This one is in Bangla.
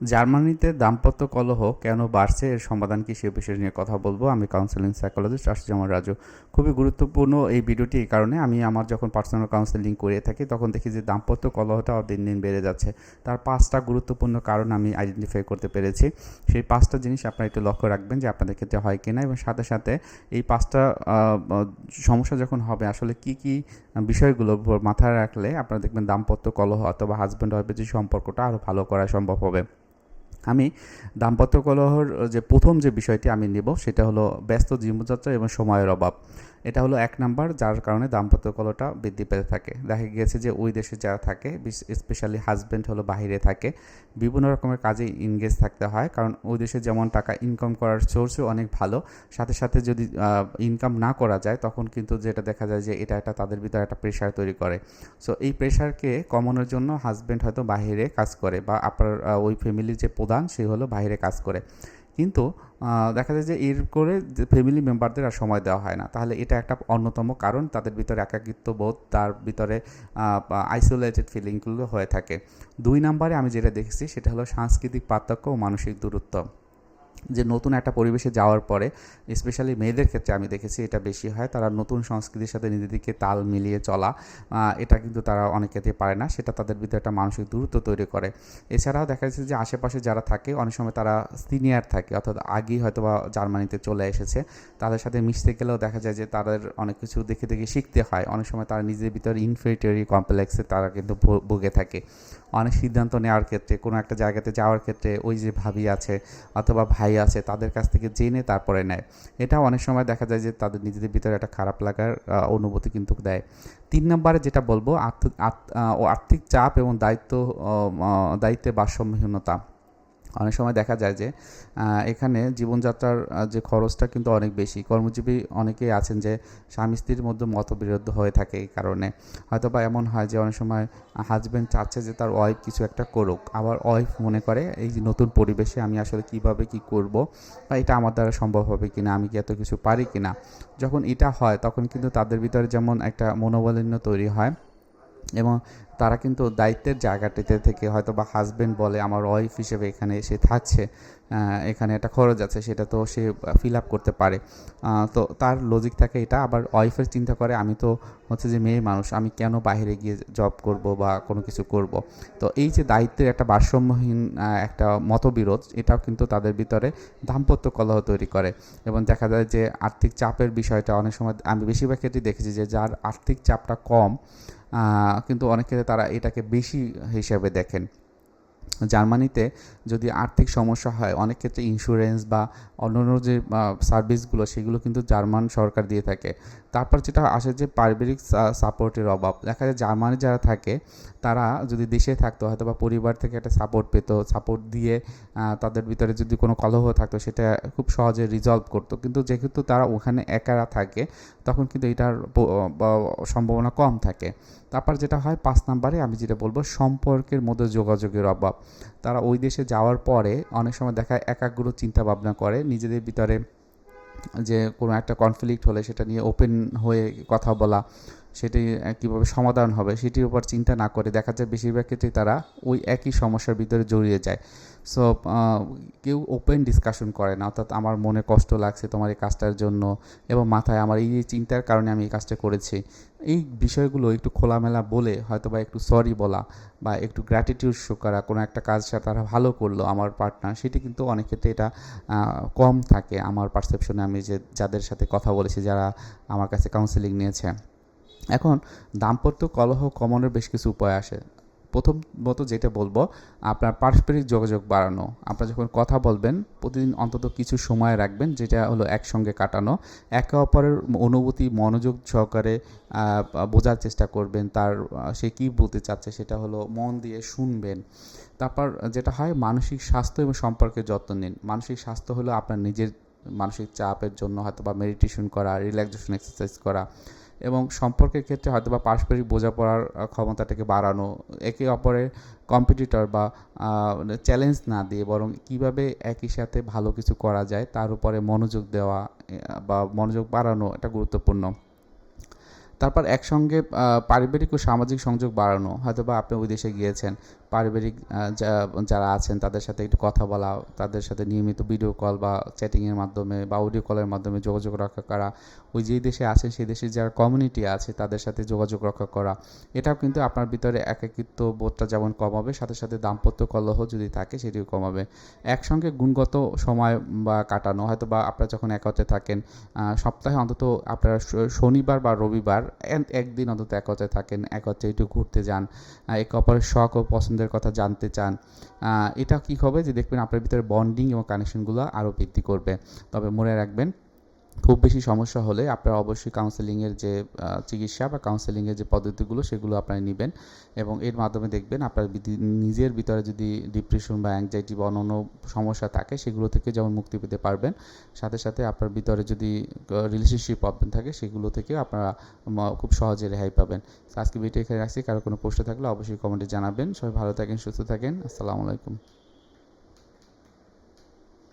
জার্মানিতে দাম্পত্য কলহ কেন বাড়ছে এর সমাধান কি সে বিষয় নিয়ে কথা বলব। আমি কাউন্সেলিং সাইকোলজিস্ট আশিজামান রাজু। খুবই গুরুত্বপূর্ণ এই ভিডিওটি এই কারণে আমি আমার যখন পার্সোনাল কাউন্সেলিং করে থাকি তখন দেখি যে দাম্পত্য কলহটা দিন দিন বেড়ে যাচ্ছে। তার পাঁচটা গুরুত্বপূর্ণ কারণ আমি আইডেন্টিফাই করতে পেরেছি। সেই পাঁচটা জিনিস আপনারা একটু লক্ষ্য রাখবেন যে আপনাদের ক্ষেত্রে হয় কিনা এবং সাথে সাথে এই পাঁচটা সমস্যা যখন হবে আসলে কি কি বিষয়গুলোর উপর মাথায় রাখলে আপনারা দেখবেন দাম্পত্য কলহ অথবা হাজব্যান্ড ওয়াইফের যে সম্পর্কটা আরও ভালো করা সম্ভব হবে। আমি দাম্পত্য কলহর যে প্রথম যে বিষয়টি আমি নেব, সেটা হলো ব্যস্ত জীবনযাত্রা এবং সময়ের অভাব। এটা হলো এক নাম্বার, যার কারণে দাম্পত্য কলহটা বৃদ্ধি পেতে থাকে। দেখা গিয়েছে যে ওই দেশে যারা থাকে স্পেশালি হাজব্যান্ড হলো বাইরে থাকে, বিভিন্ন রকমের কাজে ইনগেজ থাকতে হয়। কারণ ওই দেশে যেমন টাকা ইনকাম করার সোর্সও অনেক ভালো, সাথে সাথে যদি ইনকাম না করা যায়, তখন কিন্তু যেটা দেখা যায় যে এটা একটা তাদের ভিতরে একটা প্রেশার তৈরি করে। সো এই প্রেশারকে কমানোর জন্য হাজব্যান্ড হয়তো বাইরে কাজ করে বা আপনার ওই ফ্যামিলির যে প্রধান, সে হলো বাইরে কাজ করে। কিন্তু দেখা যায় যে এর করে যে ফ্যামিলি মেম্বারদের আর সময় দেওয়া হয় না। তাহলে এটা একটা অন্যতম কারণ, তাদের ভিতরে একাকিত্ব বোধ, তার ভিতরে আইসোলেটেড ফিলিংগুলো হয়ে থাকে। দুই নম্বরে আমি যেটা দেখেছি, সেটা হলো সাংস্কৃতিক পার্থক্য ও মানসিক দূরত্ব। যে নতুন একটা পরিবেশে যাওয়ার পরে স্পেশালি মেয়েদের ক্ষেত্রে আমি দেখেছি এটা বেশি হয়। তারা নতুন সংস্কৃতির সাথে নিজেদেরকে তাল মিলিয়ে চলা এটা কিন্তু তারা অনেক ক্ষেত্রে পারে না। সেটা তাদের ভিতরে একটা মানসিক দূরত্ব তৈরি করে। এছাড়াও দেখা যাচ্ছে যে আশেপাশে যারা থাকে, অনেক সময় তারা সিনিয়র থাকে, অর্থাৎ আগেই হয়তো বা জার্মানিতে চলে এসেছে। তাদের সাথে মিশতে গেলেও দেখা যায় যে তাদের অনেক কিছু দেখে দেখে শিখতে হয়। অনেক সময় তারা নিজের ভিতরে ইনফেরিটরি কমপ্লেক্সে তারা কিন্তু ভুগে থাকে। অনেক সিদ্ধান্ত নেওয়ার ক্ষেত্রে, কোনো একটা জায়গাতে যাওয়ার ক্ষেত্রে ওই যে ভাবি আছে অথবা ভাই আছে, তাদের কাছ থেকে জেনে তারপরে নেয়। এটা অনেক সময় দেখা যায় যে তাদের নিজেদের ভিতরে একটা খারাপ লাগার অনুভূতি কিন্তু দেয়। তিন নম্বরে যেটা বলব আর্থিক আর্থিক চাপ এবং দায়িত্ব দায়িত্বে ভারসাম্যহীনতা। অনেক সময় দেখা যায় যে এখানে জীবনযাত্রার যে খরচটা কিন্তু অনেক বেশি। কর্মজীবী অনেকেই আছেন যে, স্বামী স্ত্রীর মধ্যে মতবিরোধ হয়ে থাকে এই কারণে। হয়তো বা এমন হয় যে, অনেক সময় হাজব্যান্ড চাচ্ছে যে, তার ওয়াইফ কিছু একটা করুক। আবার ওয়াইফ মনে করে, এই নতুন পরিবেশে আমি আসলে কীভাবে কি করব বা এটা আমার দ্বারা সম্ভব হবে কিনা? আমি কি এত কিছু পারি কিনা? যখন এটা হয়, তখন কিন্তু তাদের ভিতরে যেমন একটা মনোবলিন্য তৈরি হয়। এবং তারা কিন্তু দায়িত্বের জায়গাটিতে থেকে হয়তো বা হাজব্যান্ড বলে, আমার ওয়াইফ হিসেবে এখানে এসে থাকছে এখানে একটা খরচ আছে, সেটা তো সে ফিল আপ করতে পারে। তো তার লজিক থাকে এটা, আবার ওয়াইফের চিন্তা করে, আমি তো হচ্ছে যে মেয়ে মানুষ, আমি কেন বাইরে গিয়ে জব করব বা কোনো কিছু করব? তো এই যে দায়িত্বের একটা ভারসাম্যহীন একটা মতবিরোধ, এটাও কিন্তু তাদের ভিতরে দাম্পত্য কলহ তৈরি করে। এবং দেখা যায় যে আর্থিক চাপের বিষয়টা অনেক সময়, আমি বেশিরভাগ ক্ষেত্রে দেখেছি যে যার আর্থিক চাপটা কম কিন্তু অনেক ক্ষেত্রে তারা এটাকে বেশি হিসাবে দেখেন। জার্মানিতে যদি আর্থিক সমস্যা হয়, অনেক ক্ষেত্রে ইন্স্যুরেন্স বা অন্যান্য যে সার্ভিসগুলো সেগুলো কিন্তু জার্মান সরকার দিয়ে থাকে। তারপর যেটা আসে যে, পারিবারিক সাপোর্টের অভাব। দেখা যায় জার্মানি যারা থাকে, তারা যদি দেশে থাকতো, হয়তো বা পরিবার থেকে একটা সাপোর্ট পেতো সাপোর্ট দিয়ে তাদের ভিতরে যদি কোনো কলহ থাকতো, সেটা খুব সহজে রিজলভ করতো। কিন্তু যেহেতু তারা ওখানে একারা থাকে, তখন কিন্তু এটার সম্ভাবনা কম থাকে। তারপর যেটা হয়, পাঁচ নাম্বারে আমি যেটা বলব, সম্পর্কের মধ্যে যোগাযোগের অভাব। তারা ওই দেশে যাওয়ার পরে অনেক সময় দেখায় একাগ্র চিন্তা ভাবনা করে, নিজেদের ভিতরে যে কোনো একটা কনফ্লিক্ট হলে সেটা নিয়ে ওপেন হয়ে কথা বলা সেটি কীভাবে সমাধান হবে সেটির উপর চিন্তা না করে দেখা যায় বেশিরভাগ ক্ষেত্রেই তারা ওই একই সমস্যার ভিতরে জড়িয়ে যায়। সো কেউ ওপেন ডিসকাশন করে না, অর্থাৎ আমার মনে কষ্ট লাগছে তোমার এই কাজটার জন্য এবং মাথায় আমার এই চিন্তার কারণে আমি এই কাজটা করেছি। এই বিষয়গুলো একটু খোলামেলা বলে হয়তো বা একটু সরি বলা বা একটু গ্র্যাটিটিউড শো করা, কোনো একটা কাজ তারা ভালো করল আমার পার্টনার সেটি কিন্তু অনেক ক্ষেত্রে এটা কম থাকে আমার পারসেপশনে আমি যে যাদের সাথে কথা বলেছি, যারা আমার কাছে কাউন্সেলিং নিয়েছে। এখন দাম্পত্য কলহ কমানোর বেশ কিছু উপায় আসে। প্রথমত যেটা বলব, আপনার পারস্পরিক যোগাযোগ বাড়ানো। আপনারা যখন কথা বলবেন, প্রতিদিন অন্তত কিছু সময় রাখবেন, যেটা হলো একসঙ্গে কাটানো। একে অপরের অনুভূতি, মনোযোগ সহকারে বোঝার চেষ্টা করবেন, তার সে কী বলতে চাচ্ছে সেটা হলো মন দিয়ে শুনবেন। তারপর যেটা হয়, মানসিক স্বাস্থ্য এবং সম্পর্কের যত্ন নিন। মানসিক স্বাস্থ্য হলো আপনার নিজের মানসিক চাপের জন্য হয়তো বা মেডিটেশন করা রিল্যাক্সেশন এক্সারসাইজ করা। এবং সম্পর্কের ক্ষেত্রে হয়তো বা পারস্পরিক বোঝাপড়ার ক্ষমতাটাকে বাড়ানো, একে অপরের কম্পিটিটর বা চ্যালেঞ্জ না দিয়ে বরং কীভাবে একই সাথে ভালো কিছু করা যায়, তার উপরে মনোযোগ দেওয়া বা মনোযোগ বাড়ানো এটা গুরুত্বপূর্ণ। তারপর একসঙ্গে পারিবারিক ও সামাজিক সংযোগ বাড়ানো। হয়তো বা আপনি ওই দেশে গিয়েছেন, পারিবারিক যারা আছেন তাদের সাথে একটু কথা বলা, তাদের সাথে নিয়মিত ভিডিও কল বা চ্যাটিংয়ের মাধ্যমে বা অডিও কলের মাধ্যমে যোগাযোগ রক্ষা করা, ওই যেই দেশে আছেন সেই দেশের যারা কমিউনিটি আছে তাদের সাথে যোগাযোগ রক্ষা করা। এটাও কিন্তু আপনার ভিতরে একাকিত্ব বোধটা যেমন কমাবে, সাথে সাথে দাম্পত্য কলহ যদি থাকে সেটিও কমাবে। একসঙ্গে গুণগত সময় বা কাটানো হয়তো বা আপনারা যখন একত্রে থাকেন সপ্তাহে অন্তত আপনারা শনিবার বা রবিবার একদিন অন্তত একত্রে থাকেন একত্রে একটু ঘুরতে যান একে অপরের শখ ও পছন্দের কথা জানতে চান এটা কি হবে যে দেখবেন আপনার ভিতরে বন্ডিং এবং কানেকশনগুলো আরও বৃদ্ধি করবে। তবে মনে রাখবেন খুব বেশি সমস্যা হলে আপনারা অবশ্যই কাউন্সেলিংয়ের যে চিকিৎসা বা কাউন্সেলিংয়ের যে পদ্ধতিগুলো, সেগুলো আপনারা নেবেন এবং এর মাধ্যমে দেখবেন আপনার নিজের ভিতরে যদি ডিপ্রেশন বা অ্যাংজাইটি বা অন্যান্য সমস্যা থাকে, সেগুলো থেকে যেমন মুক্তি পেতে পারবেন, সাথে সাথে আপনার ভিতরে যদি রিলেশনশিপ প্রবলেম থাকে, সেগুলো থেকে আপনারা খুব সহজে রেহাই পাবেন। আজকে ভিডিও এখানে রাখছি। কারও কোনো প্রশ্ন থাকলে অবশ্যই কমেন্টে জানাবেন। সবাই ভালো থাকেন, সুস্থ থাকেন। আসসালামু আলাইকুম।